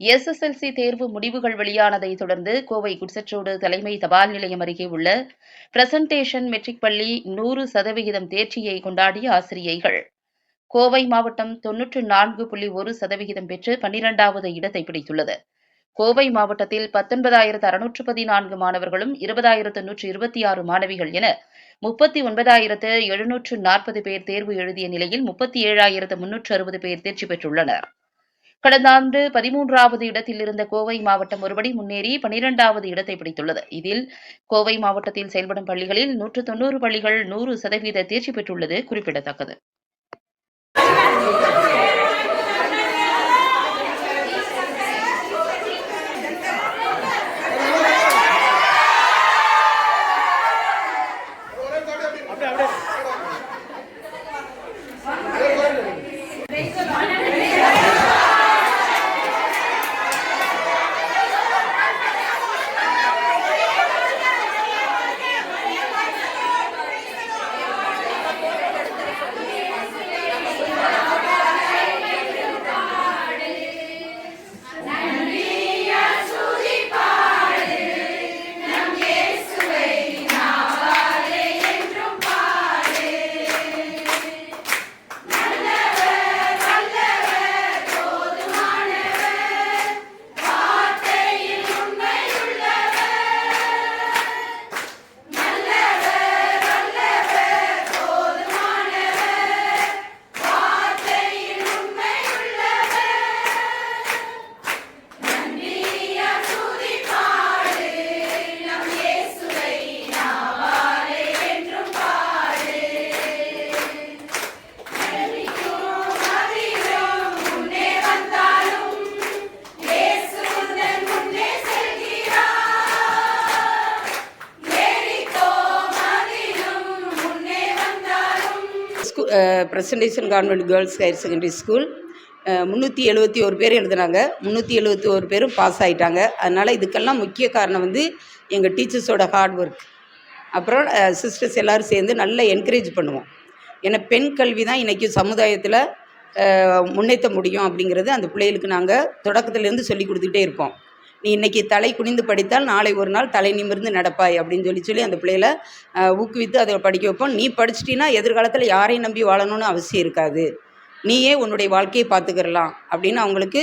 SSLC தேர்வு முடிவுகள் வெளியானதை தொடர்ந்து கோவை குட்சற்றோடு தலைமை தபால் நிலையம் அருகே உள்ள பிரசன்டேஷன் மெட்ரிக் பள்ளி நூறு சதவிகிதம் தேர்ச்சியை கொண்டாடிய ஆசிரியைகள். கோவை மாவட்டம் தொன்னூற்று நான்கு புள்ளி ஒரு சதவிகிதம் பெற்று பன்னிரண்டாவது இடத்தை பிடித்துள்ளது. கோவை மாவட்டத்தில் பத்தொன்பதாயிரத்து அறுநூற்று பதினான்கு மாணவர்களும் இருபதாயிரத்து நூற்று இருபத்தி ஆறு மாணவிகள் என முப்பத்தி ஒன்பதாயிரத்து எழுநூற்று நாற்பது பேர் தேர்வு எழுதிய நிலையில் முப்பத்தி ஏழாயிரத்து முன்னூற்று அறுபது பேர் தேர்ச்சி பெற்றுள்ளனர். கடந்த ஆண்டு பதிமூன்றாவது இடத்தில் இருந்த கோவை மாவட்டம் ஒருபடி முன்னேறி பனிரெண்டாவது இடத்தை பிடித்துள்ளது. இதில் கோவை மாவட்டத்தில் செயல்படும் பள்ளிகளில் நூற்று தொன்னூறு பள்ளிகள் நூறு சதவீத தேர்ச்சி பெற்றுள்ளது குறிப்பிடத்தக்கது. Presentation convent girls higher secondary school. முந்நூற்றி எழுபத்தி ஒரு பேர் எழுதுனாங்க. முந்நூற்றி எழுபத்தி ஒரு பேரும் பாஸ் ஆகிட்டாங்க அதனால் இதுக்கெல்லாம் முக்கிய காரணம் வந்து எங்கள் டீச்சர்ஸோட ஹார்ட் ஒர்க் அப்புறம் சிஸ்டர்ஸ் எல்லோரும் சேர்ந்து நல்லா என்கரேஜ் பண்ணுவோம். ஏன்னா பெண் கல்வி தான் இன்றைக்கி சமுதாயத்தில் முன்னேற்ற முடியும் அப்படிங்கிறது அந்த பிள்ளைகளுக்கு நாங்கள் தொடக்கத்துலேருந்து சொல்லி கொடுத்துக்கிட்டே இருப்போம். நீ இன்றைக்கி தலை குனிந்து படித்தால் நாளை ஒரு நாள் தலை நிமிர்ந்து நடப்பாய் அப்படின்னு சொல்லி சொல்லி அந்த பிள்ளைகளை ஊக்குவித்து அதை படிக்க வைப்போம். நீ படிச்சிட்டினா எதிர்காலத்தில் யாரையும் நம்பி வாழணும்னு அவசியம் இருக்காது. நீயே உன்னுடைய வாழ்க்கையை பார்த்துக்கிறலாம் அப்படின்னு அவங்களுக்கு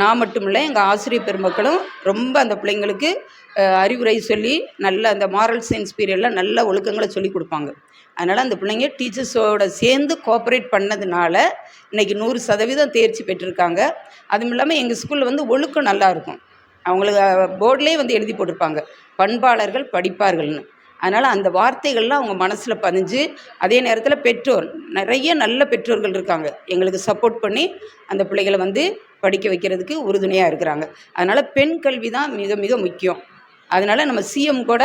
நான் மட்டும் இல்லை எங்கள் ஆசிரியர் பெருமக்களும் ரொம்ப அந்த பிள்ளைங்களுக்கு அறிவுரை சொல்லி நல்ல அந்த மாரல் சயின்ஸ் பீரியடில் நல்ல ஒழுக்கங்களை சொல்லி கொடுப்பாங்க. அதனால் அந்த பிள்ளைங்க டீச்சர்ஸோட சேர்ந்து கோஆப்ரேட் பண்ணதுனால இன்றைக்கி நூறு சதவீதம் தேர்ச்சி பெற்றிருக்காங்க. அதுவும் இல்லாமல் எங்கள் ஸ்கூலில் வந்து ஒழுக்கம் நல்லாயிருக்கும் அவங்களுக்கு போர்டிலே வந்து எழுதி போட்டிருப்பாங்க. பண்பாளர்கள் படிப்பார்கள்னு. அதனால் அந்த வார்த்தைகள்லாம் அவங்க மனசில் பதிஞ்சு அதே நேரத்தில் பெற்றோர் நிறைய நல்ல பெற்றோர்கள் இருக்காங்க. எங்களுக்கு சப்போர்ட் பண்ணி அந்த பிள்ளைகளை வந்து படிக்க வைக்கிறதுக்கு உறுதுணையாக இருக்கிறாங்க. அதனால் பெண் கல்வி தான் மிக மிக முக்கியம். அதனால் நம்ம சிஎம் கூட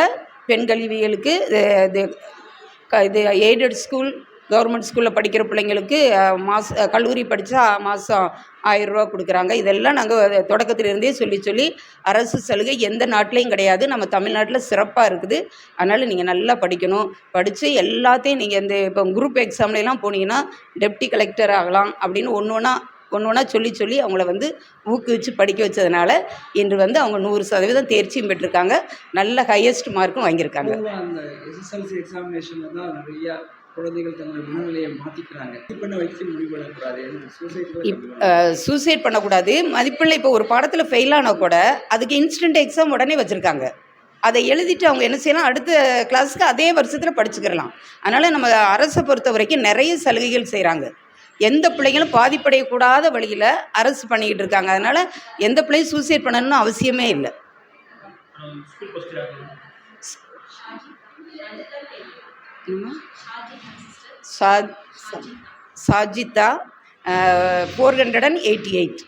பெண் கல்விகளுக்கு இது இது எய்டட் ஸ்கூல் கவர்மெண்ட் ஸ்கூலில் படிக்கிற பிள்ளைங்களுக்கு மாச கல்லூரி படித்தா மாதம் ஆயிரரூவா கொடுக்குறாங்க. இதெல்லாம் நாங்கள் தொடக்கத்திலிருந்தே சொல்லி சொல்லி அரசு சலுகை எந்த நாட்டிலையும் கிடையாது. நம்ம தமிழ்நாட்டில் சிறப்பாக இருக்குது. அதனால் நீங்கள் நல்லா படிக்கணும். படித்து எல்லாத்தையும் நீங்கள் இந்த இப்போ குரூப் எக்ஸாம்லாம் போனீங்கன்னா டெப்டி கலெக்டர் ஆகலாம் அப்படின்னு ஒன்று ஒன்றா ஒன்று ஒன்றா சொல்லி சொல்லி அவங்கள வந்து ஊக்குவிச்சு படிக்க வச்சதுனால இன்று வந்து அவங்க நூறு சதவீதம் தேர்ச்சியும் பெற்றிருக்காங்க. நல்ல ஹையஸ்ட் மார்க்கும் வாங்கியிருக்காங்க. குழந்தைகள் தங்களுடைய மனநிலையை மாற்றிக்கிறாங்க பண்ண வச்சு முடிவு பண்ணக்கூடாது. சூசைட் சூசைட் பண்ணக்கூடாது. மதிப்பெண்ணில் இப்போ ஒரு பாடத்தில் ஃபெயில் ஆனால் கூட அதுக்கு இன்ஸ்டன்ட் எக்ஸாம் உடனே வச்சுருக்காங்க. அதை எழுதிட்டு அவங்க என்ன செய்யலாம்? அடுத்த கிளாஸுக்கு அதே வருஷத்தில் படிச்சுக்கிறலாம். அதனால் நம்ம அரசை பொறுத்த வரைக்கும் நிறைய சலுகைகள் செய்கிறாங்க எந்த பிள்ளைங்களும் பாதிப்படையக்கூடாத வழியில் அரசு பண்ணிக்கிட்டு இருக்காங்க. அதனால் எந்த பிள்ளையும் சூசைட் பண்ணணும்னு அவசியமே இல்லை. Sajitha four hundred and eighty eight